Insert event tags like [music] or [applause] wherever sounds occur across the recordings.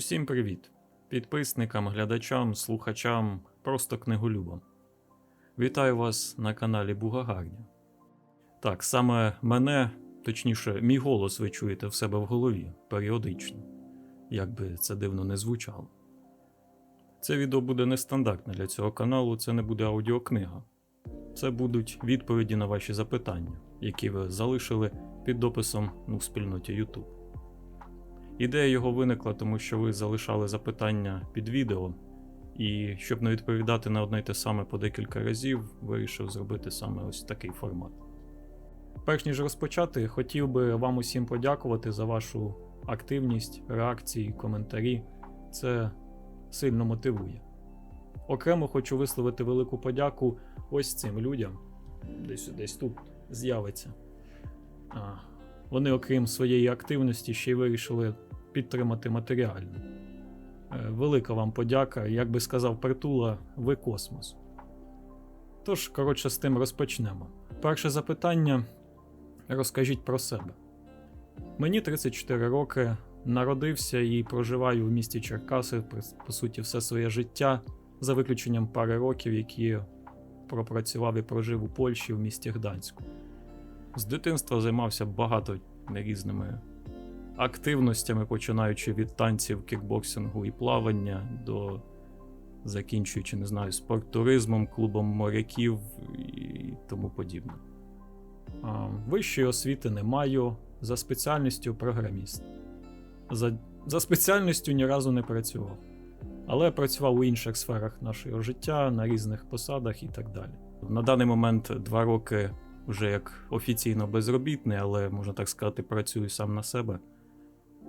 Усім привіт! Підписникам, глядачам, слухачам, просто книголюбам. Вітаю вас на каналі Бугагарня. Так, саме мене, точніше, мій голос ви чуєте в себе в голові періодично, як би це дивно не звучало. Це відео буде нестандартне для цього каналу, це не буде аудіокнига. Це будуть відповіді на ваші запитання, які ви залишили під дописом в спільноті YouTube. Ідея його виникла, тому що ви залишали запитання під відео, і щоб не відповідати на одне й те саме по декілька разів, вирішив зробити саме ось такий формат. Перш ніж розпочати, хотів би вам усім подякувати за вашу активність, реакції, коментарі. Це сильно мотивує. Окремо хочу висловити велику подяку ось цим людям. Десь десь тут з'явиться. Вони, окрім своєї активності, ще й вирішили підтримати матеріально. Е, Велика вам подяка, як би сказав Притула, ви космос. Тож, коротше, з тим розпочнемо. Перше запитання: розкажіть про себе. Мені 34 роки, народився і проживаю в місті Черкаси, по суті, все своє життя, за виключенням пари років, які пропрацював і прожив у Польщі в місті Гданську. З дитинства займався багато різними активностями, починаючи від танців, кікбоксингу і плавання до закінчуючи, не знаю, спорттуризмом, клубом моряків і тому подібне. Вищої освіти не маю, за спеціальністю програміст. За, за спеціальністю ні разу не працював, але працював у інших сферах нашого життя, на різних посадах і так далі. На даний момент два роки вже як офіційно безробітний, але можна так сказати, працюю сам на себе.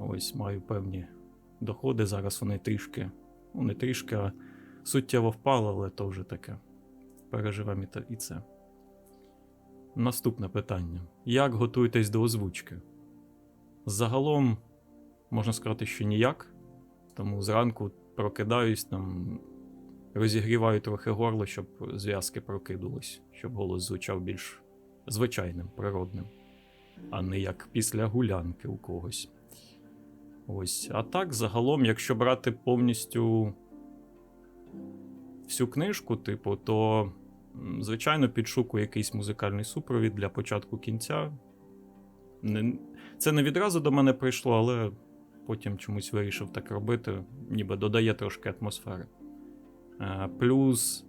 Ось маю певні доходи. Зараз вони трішки, ну не трішки, а суттєво впали, але то вже таке. Переживемо і, це. Наступне питання: як готуєтесь до озвучки? Загалом, можна сказати, що ніяк. Тому зранку прокидаюсь, там розігріваю трохи горло, щоб зв'язки прокидувались, щоб голос звучав більш звичайним, природним, а не як після гулянки у когось. Ось. А так, загалом, якщо брати повністю всю книжку, типу, то, звичайно, підшукую якийсь музикальний супровід для початку кінця. Це не відразу до мене прийшло, але потім чомусь вирішив так робити, ніби додає трошки атмосфери. Е, Плюс,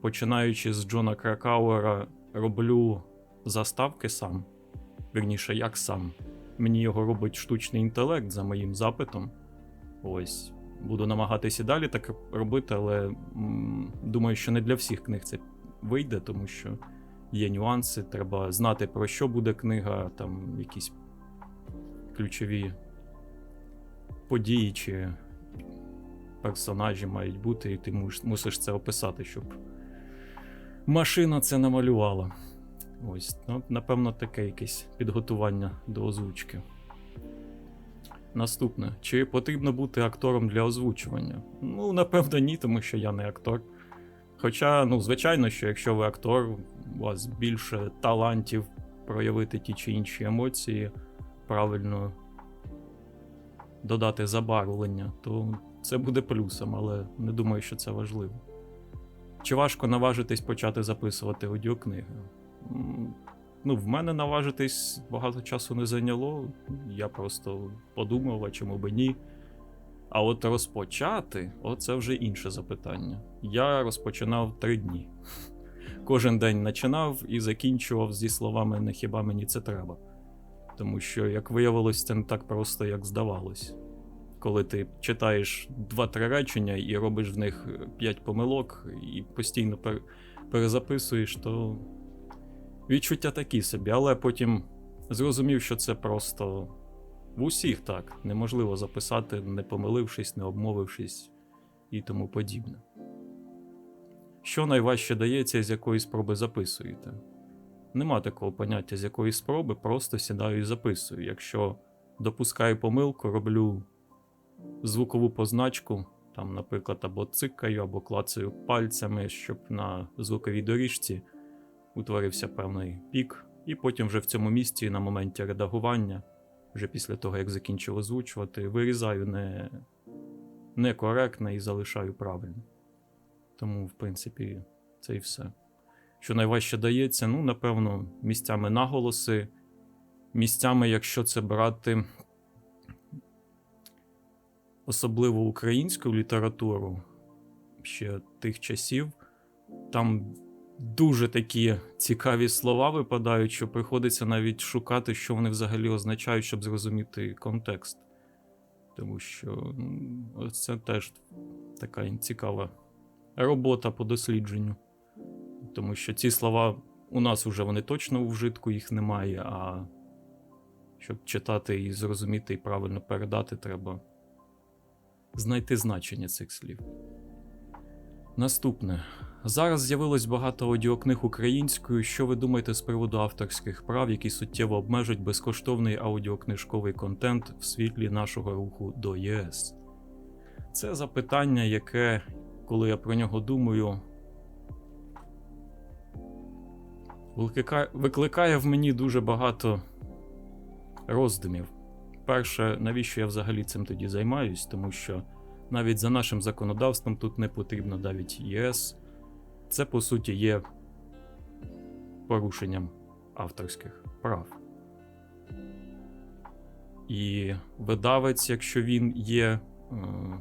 починаючи з Джона Кракауера, роблю заставки сам. Вірніше, як сам. Мені його робить штучний інтелект за моїм запитом. Ось. Буду намагатися далі так робити, але м, думаю, що не для всіх книг це вийде, тому що є нюанси. Треба знати, про що буде книга, там якісь ключові події чи персонажі мають бути, і ти мусиш це описати, щоб машина це намалювала. Ось, ну, напевно, таке якесь підготування до озвучки. Наступне. Чи потрібно бути актором для озвучування? Ну, напевно, ні, тому що я не актор. Хоча, ну, звичайно, що якщо ви актор, у вас більше талантів проявити ті чи інші емоції, правильно додати забарвлення, то це буде плюсом, але не думаю, що це важливо. Чи важко наважитись почати записувати аудіокниги? Ну, в мене наважитись багато часу не зайняло. Я просто подумав, а чому би ні. А от розпочати оце вже інше запитання. Я розпочинав три дні. Кожен день починав і закінчував зі словами не хіба мені це треба. Тому що, як виявилось, це не так просто, як здавалось. Коли ти читаєш два-три речення і робиш в них п'ять помилок, і постійно пер- перезаписуєш, то відчуття такі собі, але потім зрозумів, що це просто в усіх так. Неможливо записати, не помилившись, не обмовившись і тому подібне. Що найважче дається, з якої спроби записуєте? Нема такого поняття, з якої спроби, просто сідаю і записую. Якщо допускаю помилку, роблю звукову позначку, там, наприклад, або цикаю, або клацаю пальцями, щоб на звуковій доріжці утворився певний пік, і потім вже в цьому місці на моменті редагування, вже після того, як закінчив озвучувати, вирізаю не некоректне і залишаю правильне. Тому, в принципі, це і все. Що найважче дається, ну, напевно, місцями наголоси, місцями, якщо це брати особливо українську літературу ще тих часів, там дуже такі цікаві слова випадають, що приходиться навіть шукати, що вони взагалі означають, щоб зрозуміти контекст. Тому що ну, це теж така цікава робота по дослідженню. Тому що ці слова у нас вже вони точно у вжитку, їх немає, а щоб читати і зрозуміти і правильно передати, треба знайти значення цих слів. Наступне. Зараз з'явилось багато аудіокниг українською. Що ви думаєте з приводу авторських прав, які суттєво обмежать безкоштовний аудіокнижковий контент в світлі нашого руху до ЄС? Це запитання, яке, коли я про нього думаю, викликає, в мені дуже багато роздумів. Перше, навіщо я взагалі цим тоді займаюсь, тому що навіть за нашим законодавством тут не потрібно навіть ЄС. Це по суті є порушенням авторських прав. І видавець, якщо він є е,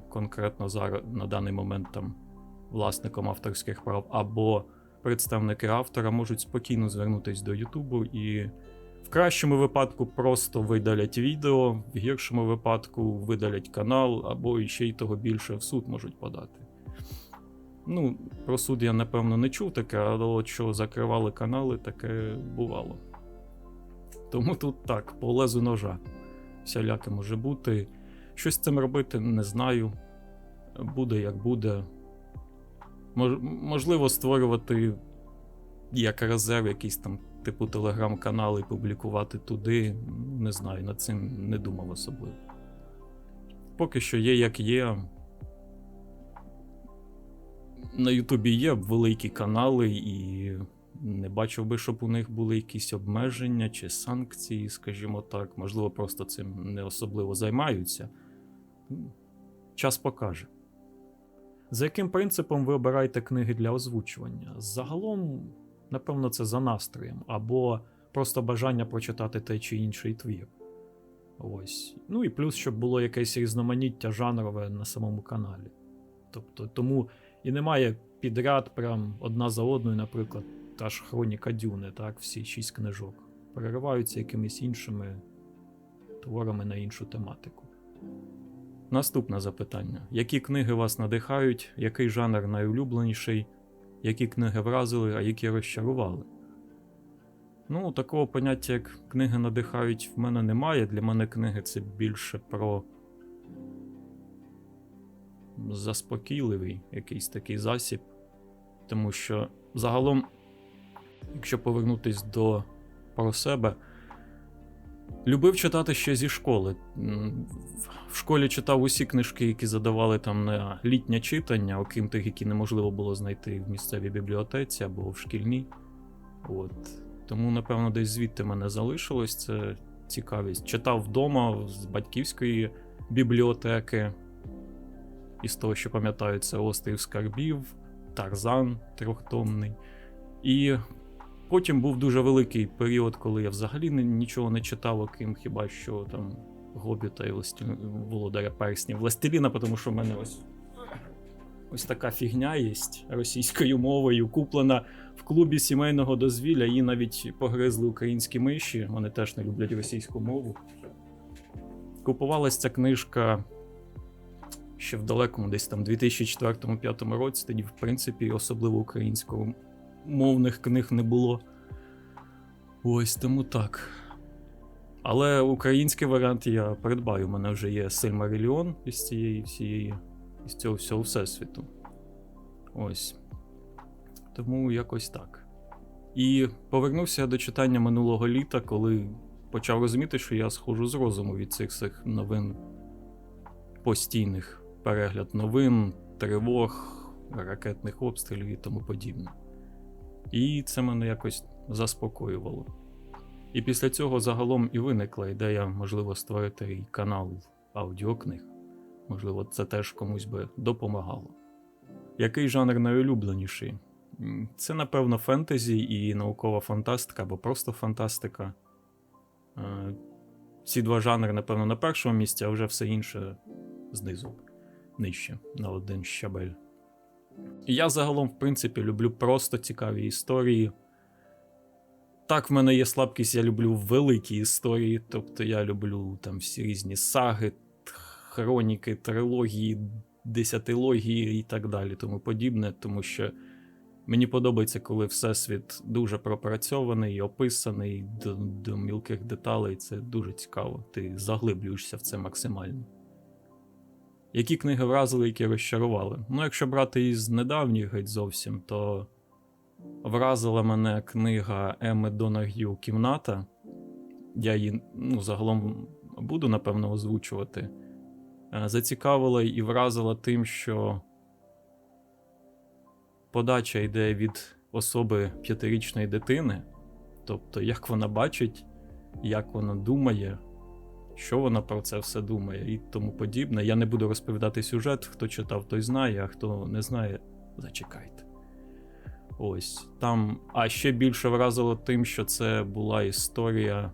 конкретно зараз на даний момент там власником авторських прав, або представники автора можуть спокійно звернутися до Ютубу і в кращому випадку просто видалять відео, в гіршому випадку видалять канал, або ще й того більше в суд можуть подати. Ну, про суд я напевно не чув таке, але що закривали канали, таке бувало. Тому тут так, по лезу ножа. Всяляке може бути. Щось з цим робити не знаю. Буде як буде. Мож, можливо, створювати як резерв якийсь там типу телеграм-канал і публікувати туди. Не знаю, над цим не думав особливо. Поки що є, як є. На Ютубі є великі канали, і не бачив би, щоб у них були якісь обмеження чи санкції, скажімо так. Можливо, просто цим не особливо займаються. Час покаже. За яким принципом ви обираєте книги для озвучування? Загалом, напевно, це за настроєм, або просто бажання прочитати той чи інший твір. Ось. Ну і плюс, щоб було якесь різноманіття жанрове на самому каналі. Тобто, тому і немає підряд, прям одна за одною, наприклад, та ж Хроніка Дюни, так, всі шість книжок. Перериваються якимись іншими творами на іншу тематику. Наступне запитання: які книги вас надихають, який жанр найулюбленіший, які книги вразили, а які розчарували? Ну, такого поняття, як книги надихають, в мене немає. Для мене книги це більше про заспокійливий якийсь такий засіб. Тому що загалом, якщо повернутись до про себе, любив читати ще зі школи. В школі читав усі книжки, які задавали там на літнє читання, окрім тих, які неможливо було знайти в місцевій бібліотеці або в шкільній. От. Тому, напевно, десь звідти мене залишилось це цікавість. Читав вдома з батьківської бібліотеки. Із того, що пам'ятаю, це Острів Скарбів, Тарзан трьохтомний. І потім був дуже великий період, коли я взагалі нічого не читав, окрім хіба що там Гобіта і Властелі... Володаря Перснів. Властеліна, тому що в мене ось. Ось така фігня є російською мовою, куплена в клубі сімейного дозвілля. Її навіть погризли українські миші, вони теж не люблять російську мову. Купувалась ця книжка ще в далекому, десь там 2004-2005 році. Тоді, в принципі, особливо українськомовних книг не було. Ось тому так. Але український варіант я придбаю. У мене вже є Сильмаріліон із цієї всієї, із цього всього всесвіту. Ось. Тому якось так. І повернувся я до читання минулого літа, коли почав розуміти, що я схожу з розуму від цих новин постійних перегляд новин, тривог, ракетних обстрілів і тому подібне. І це мене якось заспокоювало. І після цього загалом і виникла ідея, можливо, створити і канал аудіокниг. Можливо, це теж комусь би допомагало. Який жанр найулюбленіший? Це, напевно, фентезі і наукова фантастика, або просто фантастика. Е, Ці два жанри, напевно, на першому місці, а вже все інше знизу, нижче, на один щабель. Я загалом, в принципі, люблю просто цікаві історії. Так, в мене є слабкість, я люблю великі історії. Тобто я люблю там всі різні саги, хроніки, трилогії, десятилогії і так далі, тому подібне, тому що мені подобається, коли всесвіт дуже пропрацьований описаний до, до мілких деталей. Це дуже цікаво. Ти заглиблюєшся в це максимально. Які книги вразили, які розчарували? Ну, якщо брати із недавніх геть зовсім, то вразила мене книга Емми Донаг'ю Кімната. Я її ну, загалом буду, напевно, озвучувати. Е, Зацікавила і вразила тим, що подача йде від особи п'ятирічної дитини, тобто, як вона бачить, як вона думає, що вона про це все думає і тому подібне. Я не буду розповідати сюжет, хто читав, той знає, а хто не знає, зачекайте. Ось там. А ще більше вразило тим, що це була історія.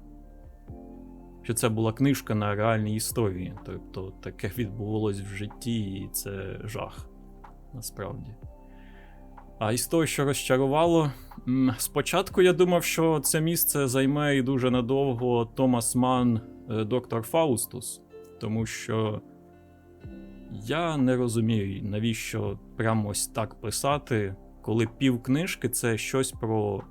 Що це була книжка на реальній історії. Тобто таке відбувалось в житті, і це жах. Насправді. А із того, що розчарувало, спочатку я думав, що це місце займе і дуже надовго Томас Ман, е, доктор Фаустус, тому що я не розумію, навіщо прямо ось так писати, коли пів книжки це щось про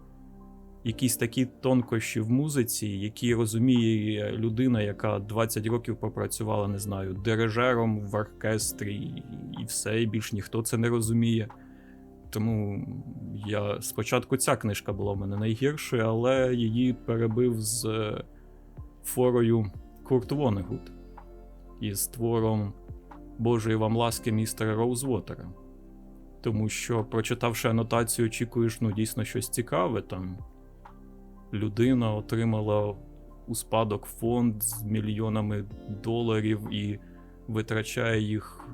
якісь такі тонкощі в музиці, які розуміє людина, яка 20 років попрацювала, не знаю, дирижером в оркестрі, і- і все, і більш ніхто це не розуміє. Тому я спочатку ця книжка була в мене найгіршою, але її перебив з е, форою Курт Вонегут із твором Божої вам ласки містера Роузвотера. Тому що, прочитавши анотацію, очікуєш ну, дійсно щось цікаве. Там людина отримала у спадок фонд з мільйонами доларів і витрачає їх,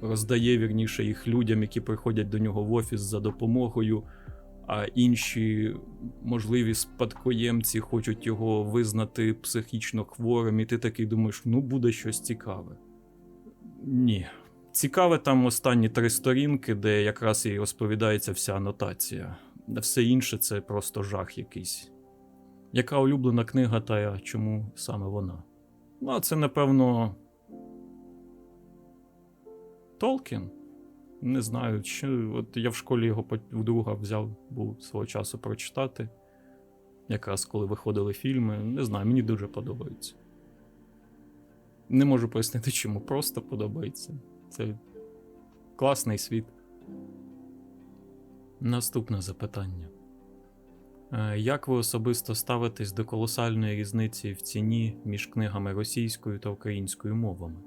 роздає вірніше їх людям, які приходять до нього в офіс за допомогою. А інші можливі спадкоємці хочуть його визнати психічно хворим, і ти такий думаєш, ну буде щось цікаве. Ні. Цікаве там останні три сторінки, де якраз і розповідається вся анотація. Все інше це просто жах якийсь. Яка улюблена книга, та чому саме вона? Ну, а це, напевно. Толкін. Не знаю, чи от я в школі його вдруга взяв, був свого часу прочитати. Якраз коли виходили фільми. Не знаю, мені дуже подобається. Не можу пояснити, чому просто подобається. Це класний світ. Наступне запитання. Е, Як ви особисто ставитесь до колосальної різниці в ціні між книгами російською та українською мовами?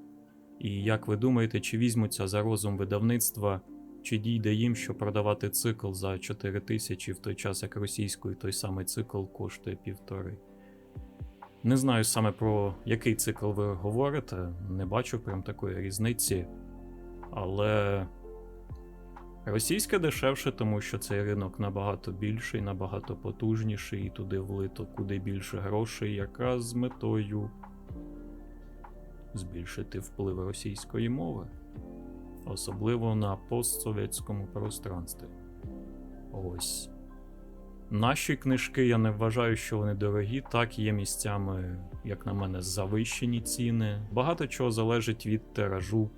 І як ви думаєте, чи візьмуться за розум видавництва, чи дійде їм, що продавати цикл за 4 тисячі в той час, як російською той самий цикл коштує півтори? Не знаю саме про який цикл ви говорите, не бачу прям такої різниці, але російське дешевше, тому що цей ринок набагато більший, набагато потужніший, і туди влито куди більше грошей, якраз з метою збільшити вплив російської мови, особливо на постсовєтському пространстві. Ось. Наші книжки я не вважаю, що вони дорогі. Так, є місцями, як на мене, завищені ціни. Багато чого залежить від тиражу.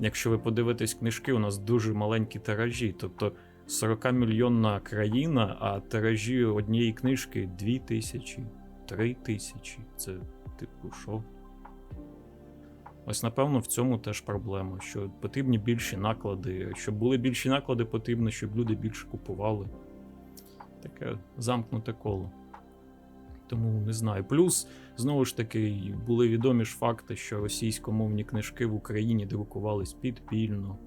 Якщо ви подивитесь книжки, у нас дуже маленькі тиражі, тобто 40 мільйонна країна, а тиражі однієї книжки 2 тисячі, 3 тисячі. Це типу що? Ось, напевно, в цьому теж проблема, що потрібні більші наклади. Щоб були більші наклади, потрібно, щоб люди більше купували. Таке замкнуте коло. Тому не знаю. Плюс, знову ж таки, були відомі ж факти, що російськомовні книжки в Україні друкувались підпільно.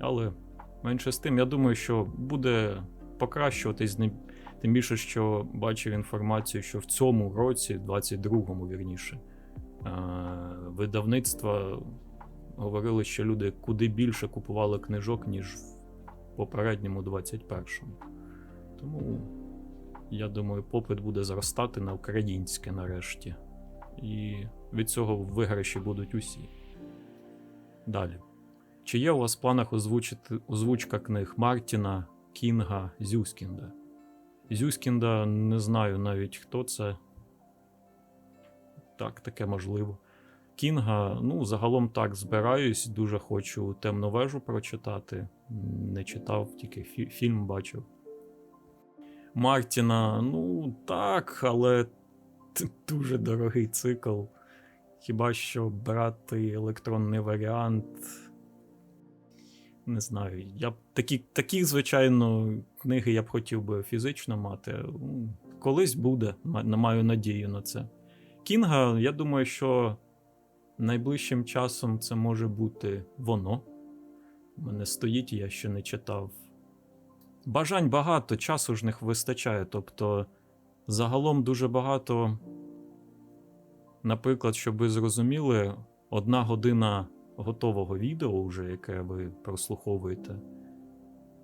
Але менше з тим, я думаю, що буде покращуватись тим більше, що бачив інформацію, що в цьому році, 22-му вірніше, видавництва говорили, що люди куди більше купували книжок, ніж в попередньому 21-му. Тому, я думаю, попит буде зростати на українське нарешті. І від цього виграші будуть усі. Далі. Чи є у вас в планах озвучити озвучка книг Мартіна, Кінга, Зюскінда? Зюскінда не знаю навіть хто це. Так, таке можливо. Кінга, ну, загалом так збираюсь, дуже хочу темну вежу прочитати. Не читав, тільки фі- фільм бачив. Мартіна, ну так, але [laughs] дуже дорогий цикл. Хіба що брати електронний варіант. Не знаю. Я б такі, такі, звичайно, книги я б хотів би фізично мати. Колись буде, маю надію на це. Кінга, я думаю, що найближчим часом це може бути воно. У мене стоїть, я ще не читав. Бажань багато, часу ж не вистачає. Тобто, загалом дуже багато. Наприклад, щоб ви зрозуміли, одна година готового відео, вже, яке ви прослуховуєте,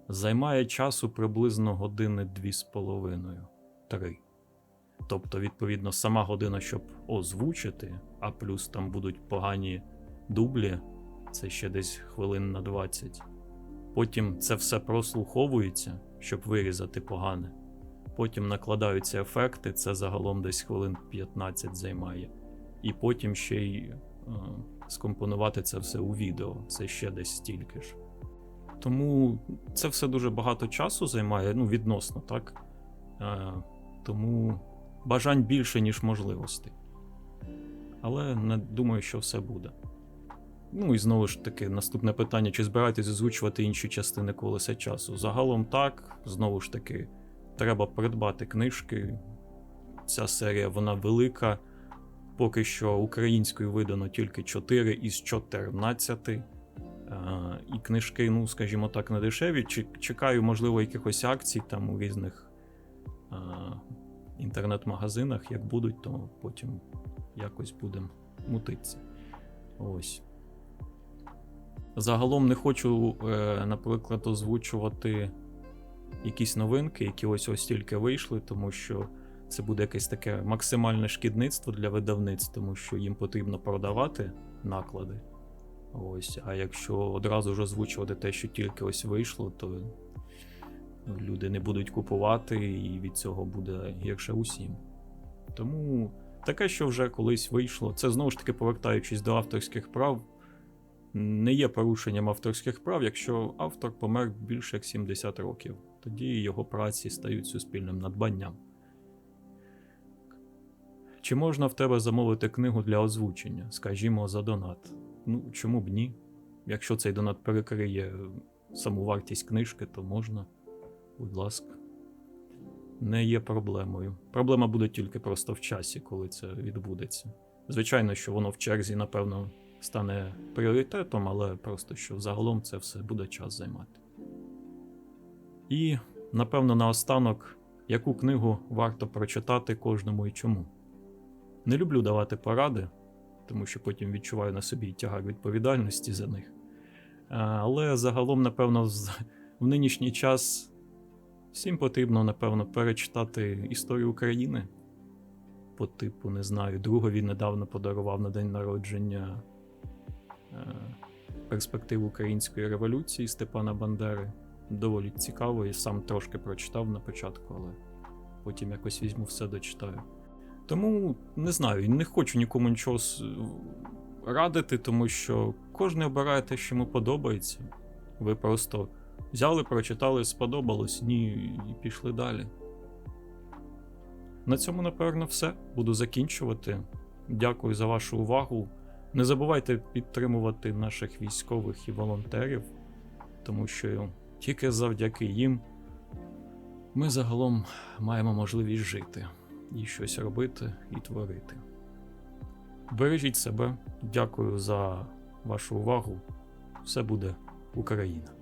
займає часу приблизно години дві з половиною три. Тобто, відповідно, сама година, щоб озвучити, а плюс там будуть погані дублі, це ще десь хвилин на 20. Потім це все прослуховується, щоб вирізати погане. Потім накладаються ефекти, це загалом десь хвилин 15 займає. І потім ще й е, скомпонувати це все у відео. Це ще десь стільки ж. Тому це все дуже багато часу займає, ну, відносно, так? Е, тому бажань більше, ніж можливостей. Але не думаю, що все буде. Ну і знову ж таки, наступне питання: чи збираєтесь озвучувати інші частини колеса часу? Загалом так, знову ж таки, треба придбати книжки. Ця серія вона велика. Поки що українською видано тільки 4 із 14. Е, І книжки, ну, скажімо так, не дешеві. Чекаю, можливо, якихось акцій там у різних е, інтернет-магазинах. Як будуть, то потім якось будемо мутитися. Ось. Загалом не хочу, е, наприклад, озвучувати якісь новинки, які ось ось тільки вийшли, тому що це буде якесь таке максимальне шкідництво для видавництв, тому що їм потрібно продавати наклади. Ось, а якщо одразу ж озвучувати те, що тільки ось вийшло, то люди не будуть купувати, і від цього буде гірше усім. Тому таке, що вже колись вийшло, це знову ж таки повертаючись до авторських прав, не є порушенням авторських прав, якщо автор помер більше як 70 років. Тоді його праці стають суспільним надбанням. Чи можна в тебе замовити книгу для озвучення, скажімо, за донат? Ну, чому б ні? Якщо цей донат перекриє саму вартість книжки, то можна. Будь ласка. Не є проблемою. Проблема буде тільки просто в часі, коли це відбудеться. Звичайно, що воно в черзі, напевно, стане пріоритетом, але просто що загалом це все буде час займати. І, напевно, наостанок, яку книгу варто прочитати кожному і чому. Не люблю давати поради, тому що потім відчуваю на собі тягар відповідальності за них. Але загалом, напевно, в нинішній час всім потрібно, напевно, перечитати історію України. По типу, не знаю, другові недавно подарував на день народження е, перспективу української революції Степана Бандери. Доволі цікаво, і сам трошки прочитав на початку, але потім якось візьму все дочитаю. Тому не знаю, не хочу нікому нічого радити, тому що кожен обирає те, що йому подобається. Ви просто взяли, прочитали, сподобалось, ні, і пішли далі. На цьому, напевно, все. Буду закінчувати. Дякую за вашу увагу. Не забувайте підтримувати наших військових і волонтерів, тому що тільки завдяки їм ми загалом маємо можливість жити і щось робити і творити. Бережіть себе, дякую за вашу увагу. Все буде Україна!